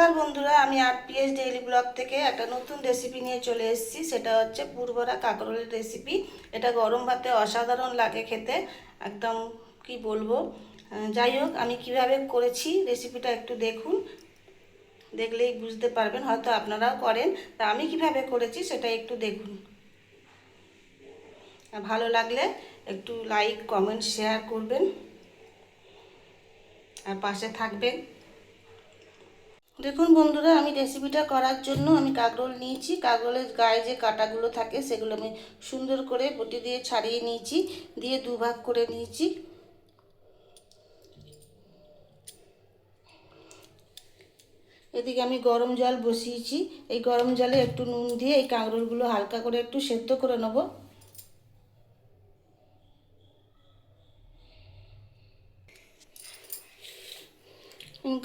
নমস্কার বন্ধুরা, আমি আর পিএস ডেইলি ব্লগ থেকে একটা নতুন রেসিপি নিয়ে চলে এসেছি। সেটা হচ্ছে পুরভরা কাঁকরোলের রেসিপি এটা গরম ভাতে অসাধারণ লাগে খেতে, একদম কি বলব? যাই হোক, আমি কীভাবে করেছি রেসিপিটা একটু দেখুন। দেখলেই বুঝতে পারবেন, হয়তো আপনারাও করেন। তা আমি কীভাবে করেছি সেটা একটু দেখুন। ভালো লাগলে একটু লাইক কমেন্ট শেয়ার করবেন। আর পাশে থাকবেন। দেখুন বন্ধুরা, আমি রেসিপিটা করার জন্য আমি কাঁকরোল নিয়েছি। কাঁকরোলের গায়ে যে কাঁটাগুলো থাকে, সেগুলো আমি সুন্দর করে বটি দিয়ে ছাড়িয়ে নিয়েছি, দিয়ে দুভাগ করে নিয়েছি। এদিকে আমি গরম জল বসিয়েছি। এই গরম জলে একটু নুন দিয়ে এই কাঁকরোলগুলো হালকা করে একটু সেদ্ধ করে নেব।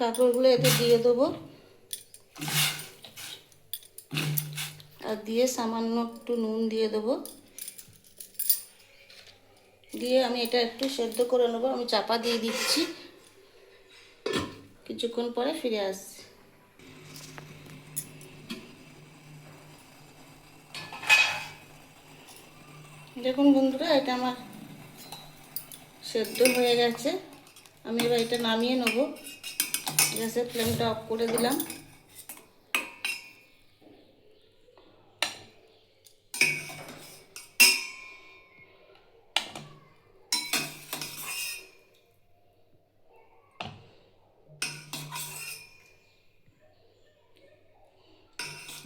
কাঁকরোলগুলো এতে দিয়ে দেবো। আর দিয়ে সামান্য একটু নুন দিয়ে দেবো। দিয়ে আমি এটা একটু সেদ্ধ করে নেব। আমি চাপা দিয়ে দিচ্ছি। কিছুক্ষণ পরে ফিরে আসছি। দেখুন বন্ধুরা, এটা আমার সেদ্ধ হয়ে গেছে। আমি এবার এটা নামিয়ে নেব। গ্যাসের ফ্লেমটা অফ করে দিলাম।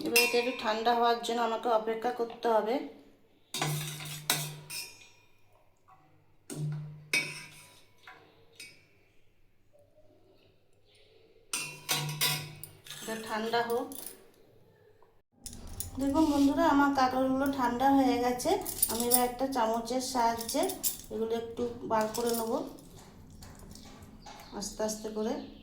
এবার এটা একটু ঠান্ডা হওয়ার জন্য আমাকে অপেক্ষা করতে হবে। ঠান্ডা হোক। দেখুন বন্ধুরা, আমার কাঁকড়গুলো ঠান্ডা হয়ে গেছে। আমি এবার একটা চামচের সাহায্যে এগুলো একটু বার করে নেব। আস্তে আস্তে করে।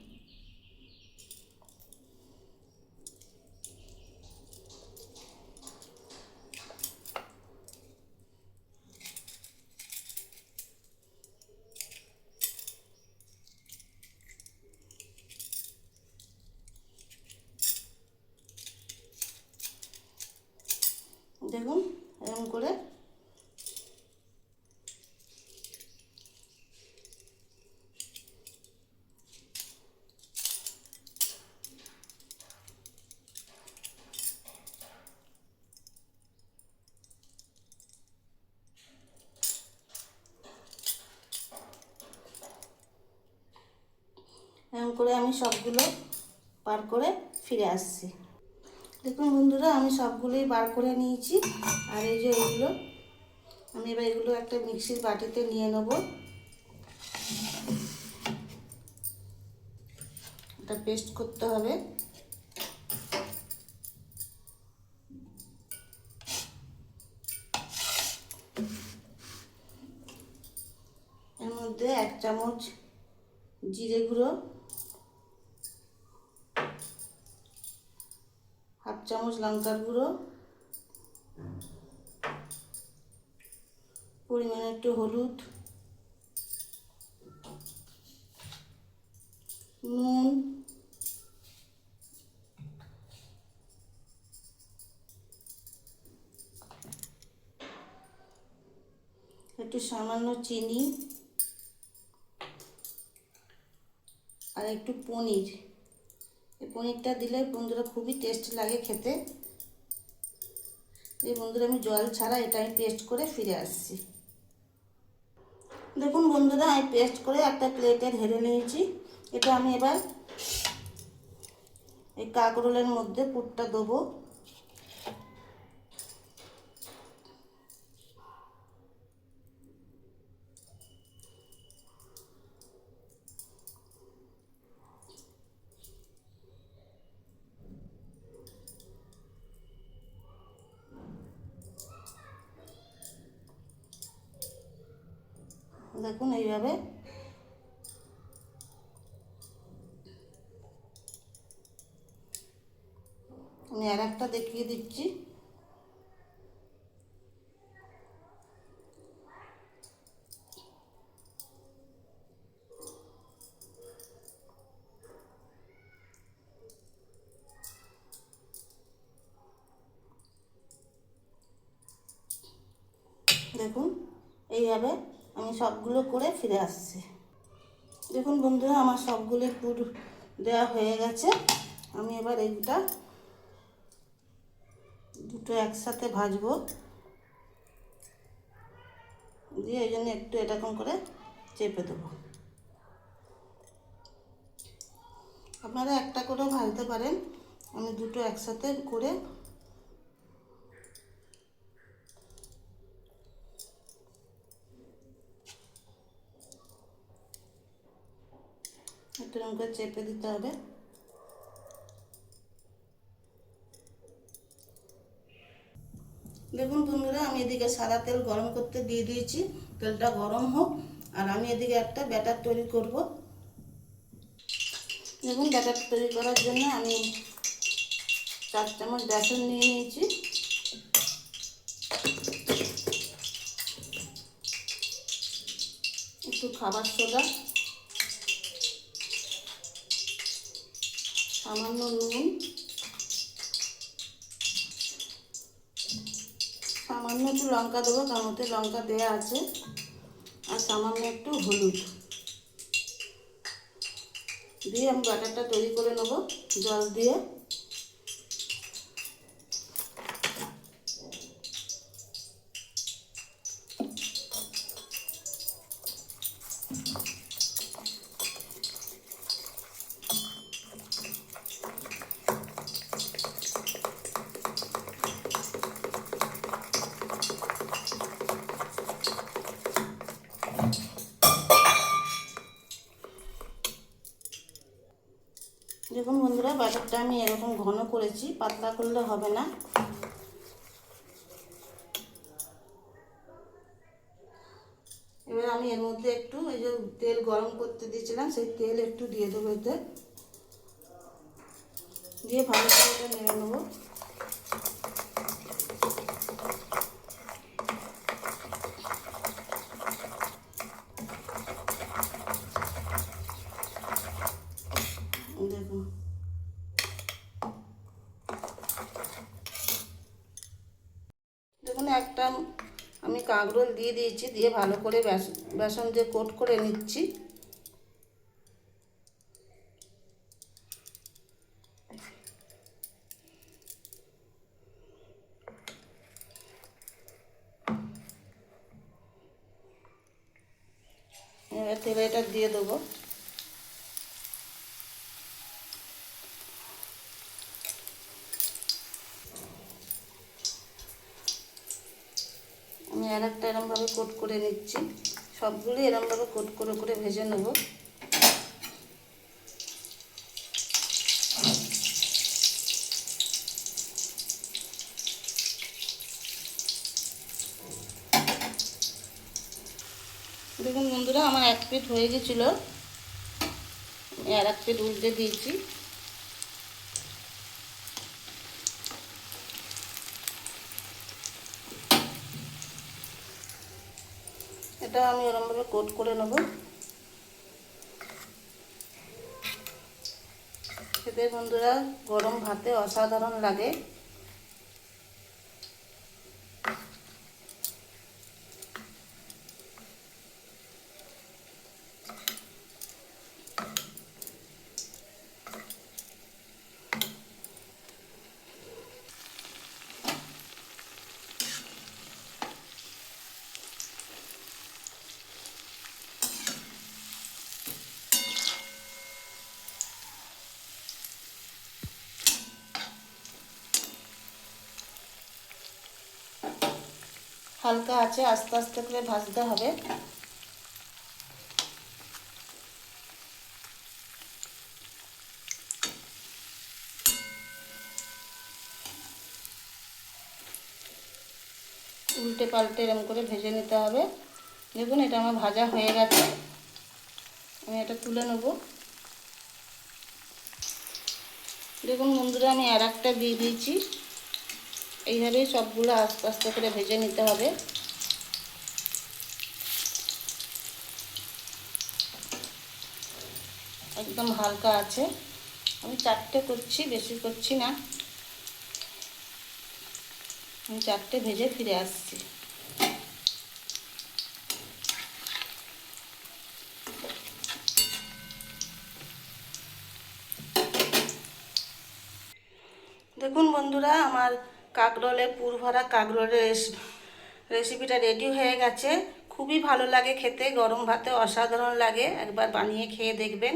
দেখুন এরকম করে। এরকম করে আমি সবগুলো পার করে ফিরে আসছি। দেখুন বন্ধুরা, আমি সবগুলোই বার করে নিয়েছি। আর এই যে এগুলো, আমি এবার এগুলো একটা মিক্সির বাটিতে নিয়ে নেব। এটা পেস্ট করতে হবে। এর মধ্যে এক চামচ জিরে গুঁড়ো চামচ লঙ্কার গুঁড়ো পরিমাণে একটু হলুদ নুন একটু সামান্য চিনি আর একটু পনির এই পনিরটা দিলে বন্ধুরা খুবই টেস্ট লাগে খেতে। এই বন্ধুরা আমি জল ছাড়া এটা আমি পেস্ট করে ফিরে আসছি। দেখুন বন্ধুরা, আমি পেস্ট করে একটা প্লেটে ঢেলে নিয়েছি। এটা আমি এবার এই কাকরোলের মধ্যে পুরটা দেবো। দেখুন এইভাবে। আমি আর একটা দেখিয়ে দিচ্ছি। দেখুন এইভাবে। আমি সবগুলো করে ফিরে আসছি। দেখুন বন্ধুরা, আমার সবগুলো পুর দেওয়া হয়ে গেছে। আমি এবার এইটা দুটো একসাথে ভাজবো। দিয়ে এই জন্য একটু এরকম করে চেপে দেবো। আপনারা একটা করেও ভাজতে পারেন। আমি দুটো একসাথে করে একটু এরকম করে চেপে দিতে হবে। দেখুন বন্ধুরা, আমি এদিকে সাদা তেল গরম করতে দিয়ে দিয়েছি। তেলটা গরম হোক, আর আমি এদিকে একটা ব্যাটার তৈরি করব। দেখুন, ব্যাটার তৈরি করার জন্য আমি চার চামচ বেসন নিয়ে নিয়েছি। একটু খাবার সোডা। সামান্য নুন। সামান্য একটু লঙ্কা দেবো, তার মধ্যে লঙ্কা দেওয়া আছে। আর সামান্য একটু হলুদ। দিয়ে আমি বাটারটা তৈরি করে নেব জল দিয়ে। ব্যাটারটা আমি এরকম ঘন করেছি, পাতলা করলে হবে না। এবার আমি এর মধ্যে একটু এই যে তেল গরম করতে দিয়েছিলাম, সেই তেল একটু দিয়ে দেবো এতে। দিয়ে ভালো করে নেড়ে নেব দেখুন দেখুন একটা আমি কাঁকরোল দিয়ে দিয়েছি, দিয়ে ভালো করে বেসন দিয়ে কোট করে নিচ্ছি। এবার তেলে এটা দিয়ে দেবো আমি একটা এরমভাবে কোট করে নিচ্ছি। সবগুলি এরমভাবে কোট করে করে ভেজে নেব। দেখুন বন্ধুরা, আমার এক প্লেট হয়ে গেছিল। আর এক প্লেট উল্টে দিয়েছি। এটা আমি এরমভাবে কোট করে নেব। খেতে বন্ধুরা গরম ভাতে অসাধারণ লাগে। হালকা আছে, আস্তে আস্তে করে ভাজতে হবে। উল্টে পাল্টে এরম করে ভেজে নিতে হবে। দেখুন, এটা আমার ভাজা হয়ে গেছে। আমি এটা তুলে নেব। দেখুন বন্ধুরা, আমি আর একটা দিয়ে দিয়েছি। এইভাবেই সবগুলো আস্তে আস্তে করে ভেজে নিতে হবে। একদম হালকা আছে। আমি চারটে করছি, বেশি করছি না। আমি চারটে ভেজে ফিরে আসছি। দেখুন বন্ধুরা, আমার কাকরোলের পুরভরা কাকরোলের রেসিপি রেসিপিটা রেডি হয়ে গেছে। খুবই ভালো লাগে খেতে, গরম ভাতে অসাধারণ লাগে। একবার বানিয়ে খেয়ে দেখবেন।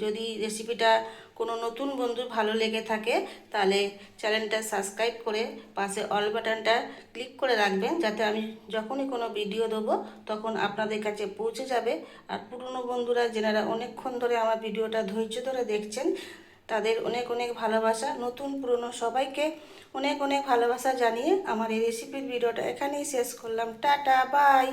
যদি রেসিপিটা কোনো নতুন বন্ধুর ভালো লেগে থাকে, তাহলে চ্যানেলটা সাবস্ক্রাইব করে পাশে অল বাটনটা ক্লিক করে রাখবেন, যাতে আমি যখনই কোনো ভিডিও দেবো, তখন আপনাদের কাছে পৌঁছে যাবে। আর পুরনো বন্ধুরা যেনারা অনেকক্ষণ ধরে আমার ভিডিওটা ধৈর্য ধরে দেখছেন তাদের অনেক অনেক ভালোবাসা। নতুন পুরনো সবাইকে অনেক অনেক ভালোবাসা জানিয়ে আমার এই রেসিপির ভিডিওটা এখানেই শেষ করলাম। Tata bye